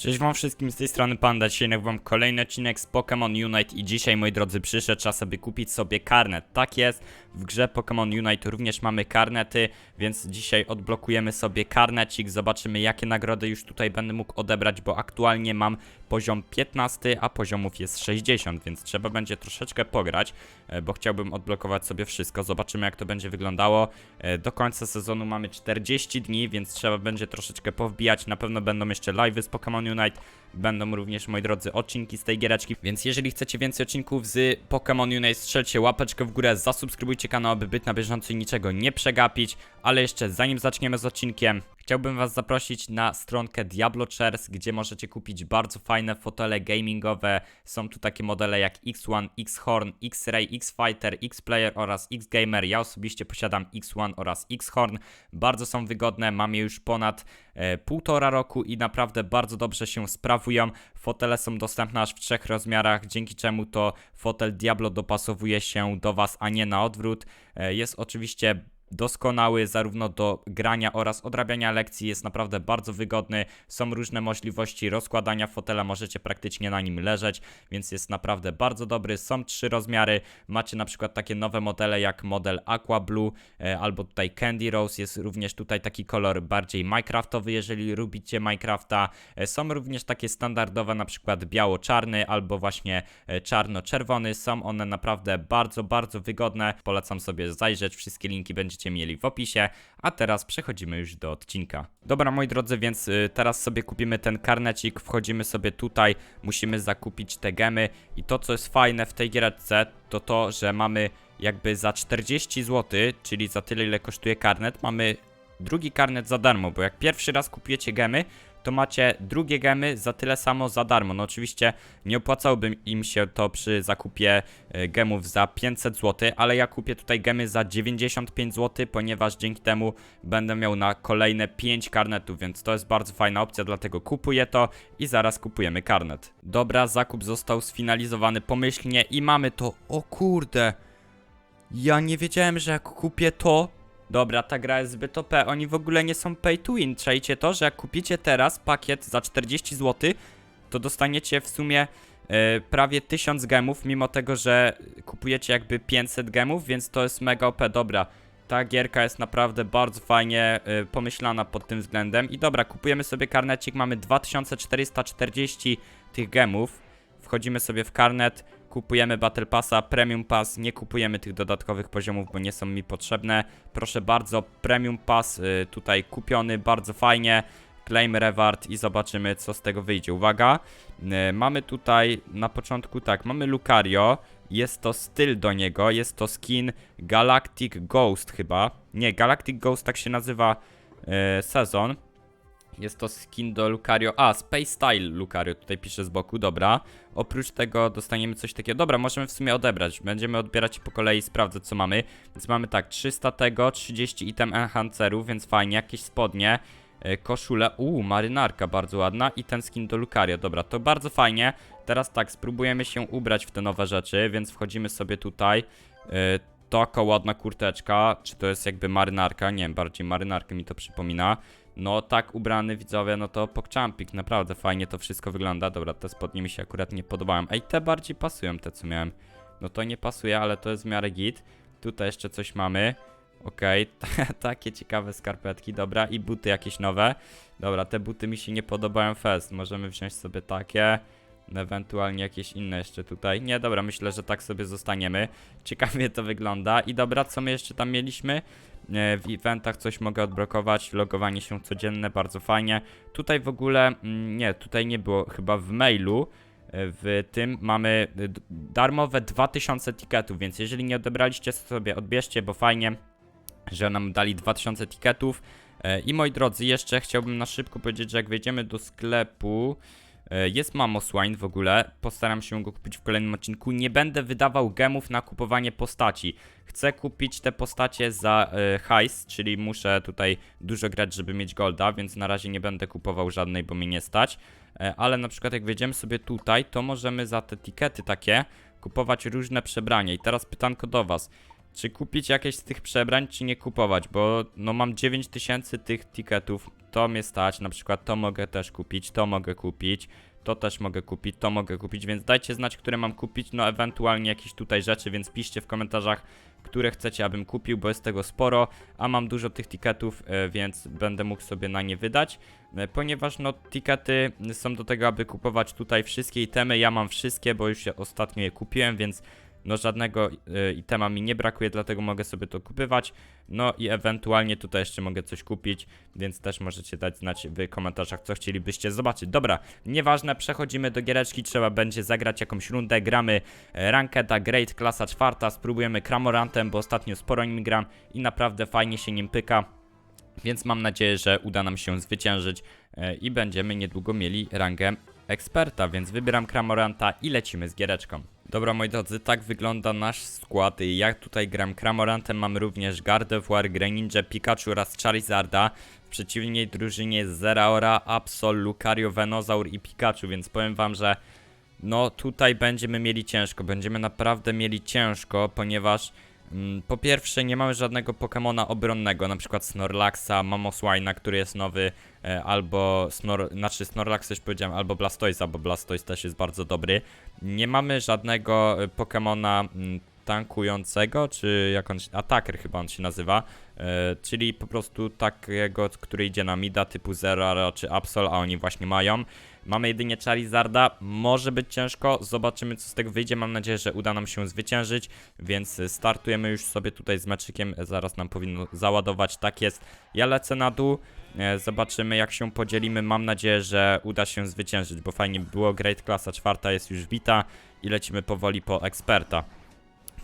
Cześć wam wszystkim, z tej strony Panda, dzisiaj nagrywam kolejny odcinek z Pokémon Unite i dzisiaj, moi drodzy, przyszedł czas, aby kupić sobie karnet. Tak jest, w grze Pokémon Unite również mamy karnety, więc dzisiaj odblokujemy sobie karnecik, zobaczymy jakie nagrody już tutaj będę mógł odebrać, bo aktualnie mam poziom 15, a poziomów jest 60, więc trzeba będzie troszeczkę pograć, e, bo chciałbym odblokować sobie wszystko, zobaczymy jak to będzie wyglądało. E, Do końca sezonu mamy 40 dni, więc trzeba będzie troszeczkę powbijać, na pewno będą jeszcze live'y z Pokémon Unite, będą również, moi drodzy, odcinki z tej giereczki, więc jeżeli chcecie więcej odcinków z Pokémon Unite, strzelcie łapeczkę w górę, zasubskrybujcie kanał, aby być na bieżąco i niczego nie przegapić, ale jeszcze zanim zaczniemy z odcinkiem, chciałbym was zaprosić na stronkę Diablo Chairs, gdzie możecie kupić bardzo fajne fotele gamingowe, są tu takie modele jak X1, X-Horn, X-Ray, X-Fighter, X-Player oraz X-Gamer, ja osobiście posiadam X1 oraz X-Horn, bardzo są wygodne, mam je już ponad e, półtora roku i naprawdę bardzo dobrze się sprawują. Fotele są dostępne aż w trzech rozmiarach, dzięki czemu to fotel Diablo dopasowuje się do Was, a nie na odwrót. E, jest oczywiście doskonały zarówno do grania oraz odrabiania lekcji, jest naprawdę bardzo wygodny. Są różne możliwości rozkładania fotela, możecie praktycznie na nim leżeć, więc jest naprawdę bardzo dobry. Są trzy rozmiary, macie na przykład takie nowe modele jak model Aqua Blue e, albo tutaj Candy Rose, jest również tutaj taki kolor bardziej Minecraftowy, jeżeli lubicie Minecrafta. E, Są również takie standardowe, na przykład biało-czarny albo właśnie e, czarno-czerwony. Są one naprawdę bardzo, bardzo wygodne. Polecam sobie zajrzeć, wszystkie linki będziecie mieli w opisie. A teraz przechodzimy już do odcinka. Dobra, moi drodzy, więc y, teraz sobie kupimy ten karnecik, wchodzimy sobie tutaj, musimy zakupić te gemy i to, co jest fajne w tej giereczce, to to, że mamy jakby za 40 zł, czyli za tyle, ile kosztuje karnet, mamy drugi karnet za darmo, bo jak pierwszy raz kupujecie gemy, to macie drugie gemy za tyle samo za darmo. No oczywiście nie opłacałoby im się to przy zakupie e, gemów za 500 zł, ale ja kupię tutaj gemy za 95 zł, ponieważ dzięki temu będę miał na kolejne 5 karnetów, więc to jest bardzo fajna opcja, dlatego kupuję to i zaraz kupujemy karnet. Dobra, zakup został sfinalizowany pomyślnie i mamy to. O kurde! Ja nie wiedziałem, że jak kupię to, Dobra, ta gra jest zbyt OP. Oni w ogóle nie są pay to win. Czajcie to, że jak kupicie teraz pakiet za 40 zł, to dostaniecie w sumie e, prawie 1000 gemów, mimo tego, że kupujecie jakby 500 gemów, więc to jest mega OP. Dobra, ta gierka jest naprawdę bardzo fajnie e, pomyślana pod tym względem. I dobra, kupujemy sobie karnecik, mamy 2440 tych gemów. Wchodzimy sobie w karnet, kupujemy Battle Passa, Premium Pass, nie kupujemy tych dodatkowych poziomów, bo nie są mi potrzebne. Proszę bardzo, Premium Pass y, tutaj kupiony, bardzo fajnie. Claim Reward i zobaczymy co z tego wyjdzie. Uwaga, y, mamy tutaj na początku tak, mamy Lucario, jest to styl do niego, jest to skin Galactic Ghost chyba. Nie, Galactic Ghost tak się nazywa y, sezon. Jest to skin do Lucario. A, Space Style Lucario tutaj pisze z boku, dobra. Oprócz tego dostaniemy coś takiego. Dobra, możemy w sumie odebrać. Będziemy odbierać po kolei, sprawdzę co mamy. Więc mamy tak, 300 tego, 30 item enhancerów, więc fajnie. Jakieś spodnie, e, koszule. Uuu, marynarka bardzo ładna i ten skin do Lucario. Dobra, to bardzo fajnie. Teraz tak, spróbujemy się ubrać w te nowe rzeczy, więc wchodzimy sobie tutaj. E, Taka ładna kurteczka, czy to jest jakby marynarka? Nie wiem, bardziej marynarkę mi to przypomina. No tak ubrany widzowie, no to pokczampik, naprawdę fajnie to wszystko wygląda. Dobra, te spodnie mi się akurat nie podobają. Ej, te bardziej pasują, te co miałem. No to nie pasuje, ale to jest w miarę git. Tutaj jeszcze coś mamy. Okej, takie ciekawe skarpetki, dobra. I buty jakieś nowe. Dobra, te buty mi się nie podobają fest. Możemy wziąć sobie takie. Ewentualnie jakieś inne jeszcze tutaj. Nie, dobra, myślę, że tak sobie zostaniemy. Ciekawie to wygląda. I dobra, co my jeszcze tam mieliśmy? E, W eventach coś mogę odblokować, logowanie się codzienne, bardzo fajnie. Tutaj w ogóle, mm, nie, tutaj nie było, chyba w mailu, e, w tym mamy darmowe 2000 tiketów, więc jeżeli nie odebraliście sobie, odbierzcie, bo fajnie, że nam dali 2000 tiketów. E, I moi drodzy, jeszcze chciałbym na szybko powiedzieć, że jak wejdziemy do sklepu, jest Mamoswine w ogóle, postaram się go kupić w kolejnym odcinku. Nie będę wydawał gemów na kupowanie postaci. Chcę kupić te postacie za e, hajs, czyli muszę tutaj dużo grać, żeby mieć golda, więc na razie nie będę kupował żadnej, bo mnie nie stać. E, ale na przykład jak wejdziemy sobie tutaj, to możemy za te tikety takie kupować różne przebrania. I teraz pytanko do was. Czy kupić jakieś z tych przebrań, czy nie kupować? Bo no mam 9000 tych tiketów. To mnie stać, na przykład to mogę też kupić, to mogę kupić, to też mogę kupić, to mogę kupić, więc dajcie znać, które mam kupić, no ewentualnie jakieś tutaj rzeczy, więc piszcie w komentarzach, które chcecie, abym kupił, bo jest tego sporo, a mam dużo tych tiketów, e, więc będę mógł sobie na nie wydać, e, ponieważ no tikety są do tego, aby kupować tutaj wszystkie itemy, ja mam wszystkie, bo już ostatnio je kupiłem, więc no żadnego y, itema mi nie brakuje, dlatego mogę sobie to kupywać. No i ewentualnie tutaj jeszcze mogę coś kupić, więc też możecie dać znać w komentarzach, co chcielibyście zobaczyć. Dobra, nieważne, przechodzimy do giereczki, trzeba będzie zagrać jakąś rundę, gramy e, Rankeda, Great, klasa czwarta, spróbujemy Cramorantem, bo ostatnio sporo nim gram i naprawdę fajnie się nim pyka. Więc mam nadzieję, że uda nam się zwyciężyć e, i będziemy niedługo mieli rangę eksperta, więc wybieram Kramoranta i lecimy z giereczką. Dobra moi drodzy, tak wygląda nasz skład. Ja tutaj gram Kramorantem, mamy również Gardevoir, Greninja, Pikachu oraz Charizarda. W przeciwnej drużynie jest Zeraora, Absol, Lucario, Venozaur i Pikachu, więc powiem wam, że no tutaj będziemy mieli ciężko, będziemy naprawdę mieli ciężko, ponieważ po pierwsze nie mamy żadnego Pokemona obronnego, na przykład Snorlaxa, Mamoswina, który jest nowy, e, albo Snor, znaczy Snorlax już powiedziałem, albo Blastoisa, bo Blastoise też jest bardzo dobry. Nie mamy żadnego e, Pokemona mm, tankującego, czy jak on, się- Attacker chyba on się nazywa, e, czyli po prostu takiego, który idzie na mida typu Zerara czy Absol, a oni właśnie mają. Mamy jedynie Charizarda, może być ciężko, zobaczymy co z tego wyjdzie, mam nadzieję, że uda nam się zwyciężyć, więc y, startujemy już sobie tutaj z meczykiem, zaraz nam powinno załadować, tak jest. Ja lecę na dół, e, zobaczymy jak się podzielimy, mam nadzieję, że uda się zwyciężyć, bo fajnie by było, Great klasa czwarta jest już wita i lecimy powoli po eksperta.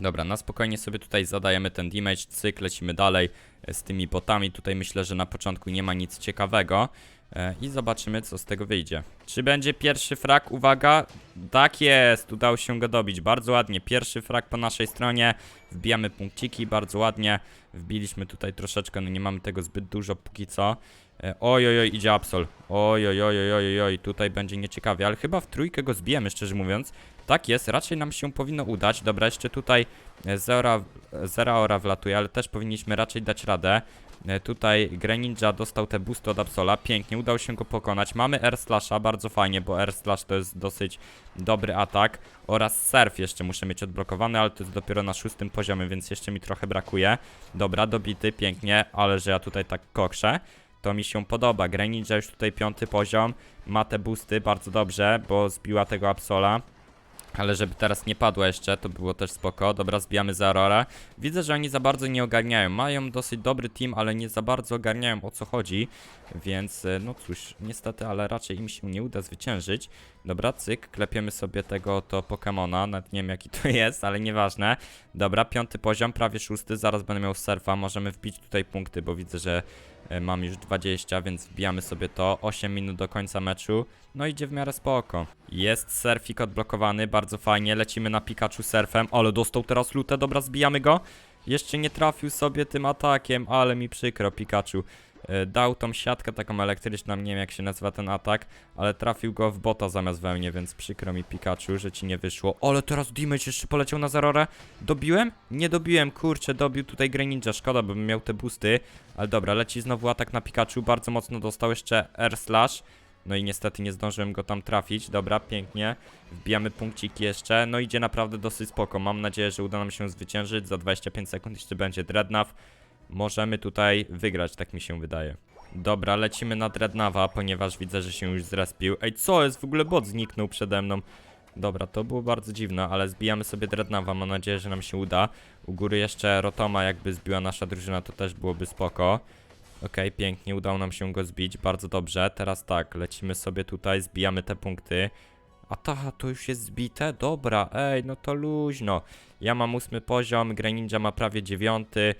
Dobra, na spokojnie sobie tutaj zadajemy ten damage, cyk, lecimy dalej e, z tymi botami. Tutaj myślę, że na początku nie ma nic ciekawego. E, I zobaczymy, co z tego wyjdzie. Czy będzie pierwszy frag? Uwaga! Tak jest! Udało się go dobić. Bardzo ładnie. Pierwszy frag po naszej stronie. Wbijamy punkciki, bardzo ładnie. Wbiliśmy tutaj troszeczkę, no nie mamy tego zbyt dużo póki co. E, Oj, oj, oj, idzie Absol. Oj, oj, oj, oj, oj, oj, tutaj będzie nieciekawie, ale chyba w trójkę go zbijemy, szczerze mówiąc. Tak jest, raczej nam się powinno udać. Dobra, jeszcze tutaj e, Zera, Zeraora wlatuje, ale też powinniśmy raczej dać radę. E, Tutaj Greninja dostał te boosty od Absola, pięknie, udało się go pokonać. Mamy Air Slasha, bardzo fajnie, bo Air Slash to jest dosyć dobry atak. Oraz Surf jeszcze muszę mieć odblokowany, ale to jest dopiero na szóstym poziomie, więc jeszcze mi trochę brakuje. Dobra, dobity, pięknie, ale że ja tutaj tak kokrzę. To mi się podoba. Greninja już tutaj piąty poziom, ma te boosty bardzo dobrze, bo zbiła tego Absola. Ale żeby teraz nie padła jeszcze, to było też spoko. Dobra, zbijamy za Aurora. Widzę, że oni za bardzo nie ogarniają. Mają dosyć dobry team, ale nie za bardzo ogarniają o co chodzi. Więc, e, no cóż, niestety, ale raczej im się nie uda zwyciężyć. Dobra, cyk, klepiemy sobie tego to Pokemona. Nawet nie wiem jaki to jest, ale nieważne. Dobra, piąty poziom, prawie szósty. Zaraz będę miał surfa. Możemy wbić tutaj punkty, bo widzę, że mam już 20, więc wbijamy sobie to. 8 minut do końca meczu. No idzie w miarę spoko. Jest surfik odblokowany, bardzo fajnie. Lecimy na Pikachu surfem, ale dostał teraz lutę, dobra, zbijamy go. Jeszcze nie trafił sobie tym atakiem, ale mi przykro, Pikachu. E, Dał tą siatkę taką elektryczną, nie wiem jak się nazywa ten atak, ale trafił go w bota zamiast we mnie, więc przykro mi Pikachu, że ci nie wyszło. Ale teraz damage jeszcze poleciał na Zarorę. Dobiłem? Nie dobiłem, kurczę, dobił tutaj Greninja, szkoda, bym miał te boosty. Ale dobra, leci znowu atak na Pikachu, bardzo mocno dostał jeszcze Air Slash. No i niestety nie zdążyłem go tam trafić. Dobra, pięknie. Wbijamy punkciki jeszcze. No idzie naprawdę dosyć spoko. Mam nadzieję, że uda nam się zwyciężyć. Za 25 sekund jeszcze będzie Dreadnought. Możemy tutaj wygrać, tak mi się wydaje. Dobra, lecimy na Dreadnava, ponieważ widzę, że się już zrespił. Ej, co jest? W ogóle bot zniknął przede mną. Dobra, to było bardzo dziwne, ale zbijamy sobie Dreadnava, mam nadzieję, że nam się uda. U góry jeszcze Rotoma jakby zbiła nasza drużyna, to też byłoby spoko. Okej, pięknie, udało nam się go zbić, bardzo dobrze. Teraz tak, lecimy sobie tutaj, zbijamy te punkty. A ta, to już jest zbite? Dobra, ej, no to luźno. Ja mam ósmy poziom, Greninja ma prawie dziewiąty,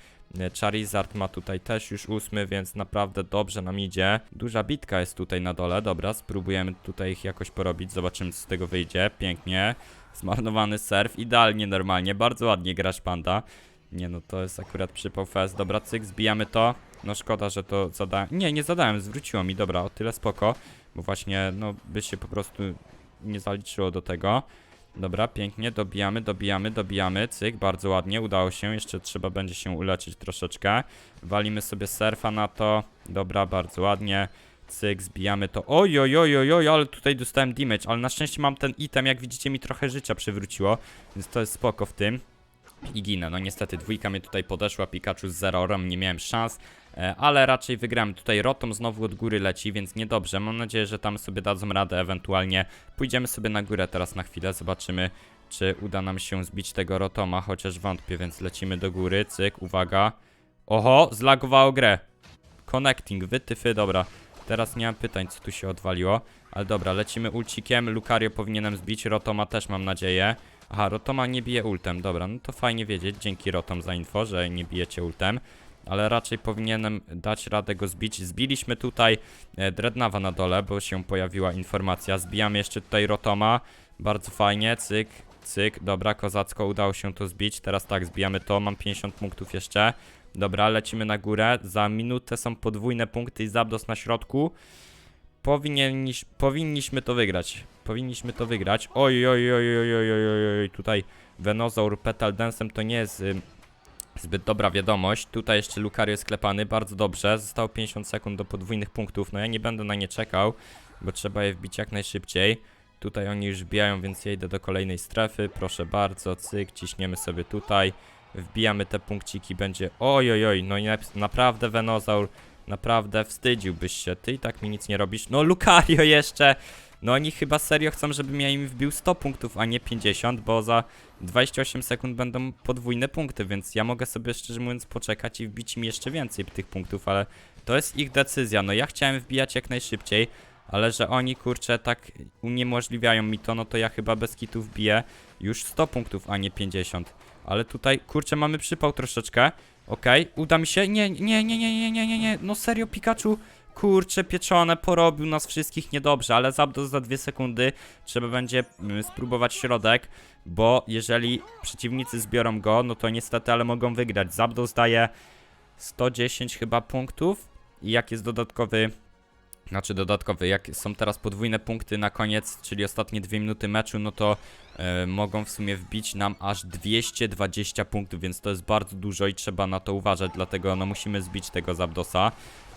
Charizard ma tutaj też już ósmy, więc naprawdę dobrze nam idzie. Duża bitka jest tutaj na dole, dobra, spróbujemy tutaj ich jakoś porobić, zobaczymy co z tego wyjdzie. Pięknie, zmarnowany surf, idealnie normalnie, bardzo ładnie grasz panda. Nie no, to jest akurat przypał fest. Dobra, cyk, zbijamy to. No szkoda, że to zadałem. Nie, nie zadałem, zwróciło mi, dobra, o tyle spoko. Bo właśnie, no, by się po prostu nie zaliczyło do tego. Dobra, pięknie, dobijamy, dobijamy, dobijamy, cyk, bardzo ładnie, udało się, jeszcze trzeba będzie się uleczyć troszeczkę. Walimy sobie surfa na to, dobra, bardzo ładnie, cyk, zbijamy to, oj, oj, oj, oj, oj, ale tutaj dostałem damage, ale na szczęście mam ten item, jak widzicie mi trochę życia przywróciło, więc to jest spoko w tym. I ginę, no niestety dwójka mnie tutaj podeszła, Pikachu z zerorem, nie miałem szans, ale raczej wygrałem. Tutaj Rotom znowu od góry leci, więc niedobrze. Mam nadzieję, że tam sobie dadzą radę, ewentualnie pójdziemy sobie na górę teraz na chwilę, zobaczymy, czy uda nam się zbić tego Rotoma, chociaż wątpię, więc lecimy do góry, cyk, uwaga. Oho, zlagowało grę. Connecting, wytyfy, dobra. Teraz nie mam pytań, co tu się odwaliło, ale dobra, lecimy ulcikiem, Lucario powinienem zbić, Rotoma też mam nadzieję. Aha, Rotoma nie bije ultem, dobra, no to fajnie wiedzieć, dzięki Rotom za info, że nie bijecie ultem. Ale raczej powinienem dać radę go zbić. Zbiliśmy tutaj e, Dreadnawa na dole, bo się pojawiła informacja. Zbijamy jeszcze tutaj Rotoma, bardzo fajnie, cyk, cyk, dobra, kozacko, udało się to zbić. Teraz tak, zbijamy to, mam 50 punktów jeszcze. Dobra, lecimy na górę, za minutę są podwójne punkty i Zabdos na środku. Powinniś, powinniśmy to wygrać. Powinniśmy to wygrać. Oj, oj, oj, oj, oj, oj, oj, oj. tutaj Venozaur Petal Dance'em to nie jest y, zbyt dobra wiadomość. Tutaj jeszcze Lucario jest sklepany, bardzo dobrze. Zostało 50 sekund do podwójnych punktów. No ja nie będę na nie czekał, bo trzeba je wbić jak najszybciej. Tutaj oni już wbijają, więc ja idę do kolejnej strefy. Proszę bardzo, cyk, ciśniemy sobie tutaj. Wbijamy te punkciki, będzie oj, oj, oj. No i nap- naprawdę Venozaur, naprawdę wstydziłbyś się. Ty i tak mi nic nie robisz. No Lucario jeszcze! No oni chyba serio chcą, żebym ja im wbił 100 punktów, a nie 50, bo za 28 sekund będą podwójne punkty, więc ja mogę sobie szczerze mówiąc poczekać i wbić im jeszcze więcej tych punktów, ale to jest ich decyzja. No ja chciałem wbijać jak najszybciej, ale że oni kurczę tak uniemożliwiają mi to, no to ja chyba bez kitu wbiję już 100 punktów, a nie 50. Ale tutaj kurczę mamy przypał troszeczkę. Okej, uda mi się. Nie, nie, nie, nie, nie, nie, nie, nie. No serio Pikachu kurczę pieczone, porobił nas wszystkich niedobrze, ale Zapdos za dwie sekundy trzeba będzie mm, spróbować środek, bo jeżeli przeciwnicy zbiorą go, no to niestety, ale mogą wygrać. Zapdos daje 110 chyba punktów i jak jest dodatkowy, znaczy dodatkowy, jak są teraz podwójne punkty na koniec, czyli ostatnie dwie minuty meczu, no to e, mogą w sumie wbić nam aż 220 punktów, więc to jest bardzo dużo i trzeba na to uważać, dlatego no musimy zbić tego Zapdosa.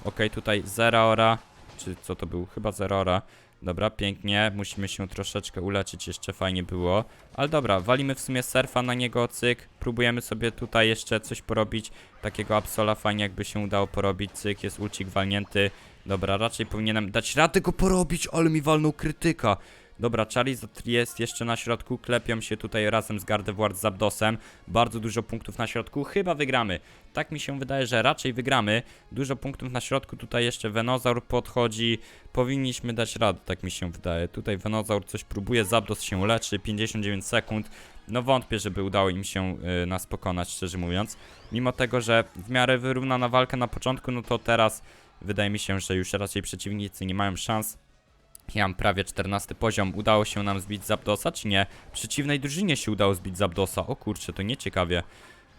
Okej, tutaj Zeraora, czy co to był? Chyba Zeraora. Dobra, pięknie, musimy się troszeczkę uleczyć, jeszcze fajnie było. Ale dobra, walimy w sumie surfa na niego, cyk. Próbujemy sobie tutaj jeszcze coś porobić. Takiego Absola fajnie jakby się udało porobić, cyk, jest ulcik walnięty. Dobra, raczej powinienem dać radę go porobić, ale mi walnął krytyka. Dobra, Charizard jest jeszcze na środku, klepią się tutaj razem z Gardevoir z Zapdosem. Bardzo dużo punktów na środku, chyba wygramy. Tak mi się wydaje, że raczej wygramy. Dużo punktów na środku, tutaj jeszcze Venozaur podchodzi. Powinniśmy dać radę, tak mi się wydaje. Tutaj Venozaur coś próbuje, Zapdos się leczy, 59 sekund. No wątpię, żeby udało im się y, nas pokonać, szczerze mówiąc. Mimo tego, że w miarę wyrównana walka na początku, no to teraz wydaje mi się, że już raczej przeciwnicy nie mają szans. Ja mam prawie 14 poziom. Udało się nam zbić Zapdosa, czy nie? Przeciwnej drużynie się udało zbić Zapdosa. O kurczę, to nieciekawie.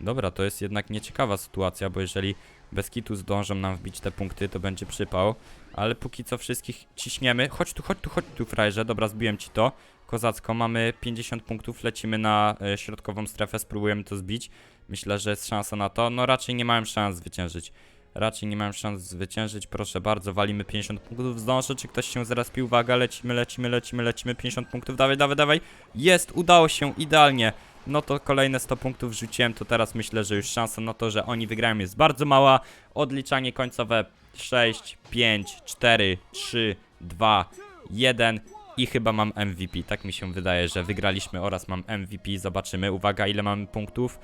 Dobra, to jest jednak nieciekawa sytuacja, bo jeżeli bez kitu zdążą nam wbić te punkty, to będzie przypał. Ale póki co wszystkich ciśniemy. Chodź tu, chodź tu, chodź tu, frajerze. Dobra, zbiłem ci to. Kozacko, mamy 50 punktów, lecimy na e, środkową strefę, spróbujemy to zbić. Myślę, że jest szansa na to. No raczej nie mamy szans zwyciężyć. Raczej nie mam szans zwyciężyć, proszę bardzo, walimy 50 punktów, zdążę, czy ktoś się zaraz pił, uwaga, lecimy, lecimy, lecimy, lecimy, 50 punktów, dawaj, dawaj, dawaj, jest, udało się, idealnie, no to kolejne 100 punktów rzuciłem, to teraz myślę, że już szansa na to, że oni wygrają jest bardzo mała, odliczanie końcowe. 6, 5, 4, 3, 2, 1 i chyba mam MVP, tak mi się wydaje, że wygraliśmy oraz mam MVP, zobaczymy, uwaga, ile mamy punktów,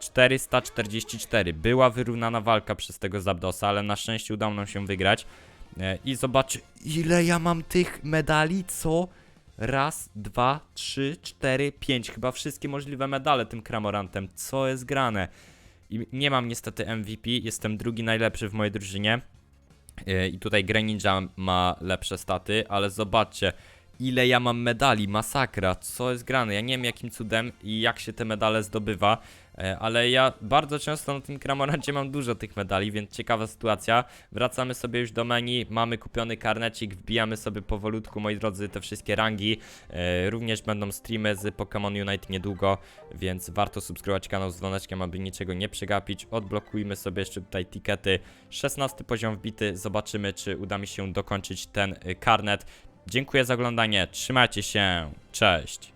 444. Była wyrównana walka przez tego Zabdosa, ale na szczęście udało nam się wygrać. E, I zobacz, ile ja mam tych medali, co? Raz, dwa, trzy, cztery, pięć. Chyba wszystkie możliwe medale tym Kramorantem. Co jest grane? I nie mam niestety MVP, jestem drugi najlepszy w mojej drużynie. E, I tutaj Greninja ma lepsze staty, ale zobaczcie, ile ja mam medali, masakra, co jest grane, ja nie wiem jakim cudem i jak się te medale zdobywa, e, ale ja bardzo często na tym Kramorancie mam dużo tych medali, więc ciekawa sytuacja. Wracamy sobie już do menu, mamy kupiony karnecik, wbijamy sobie powolutku, moi drodzy, te wszystkie rangi. E, również będą streamy z Pokémon Unite niedługo, więc warto subskrybować kanał z dzwoneczkiem, aby niczego nie przegapić. Odblokujmy sobie jeszcze tutaj tikety. 16 poziom wbity, zobaczymy czy uda mi się dokończyć ten y, karnet. Dziękuję za oglądanie, trzymajcie się, cześć!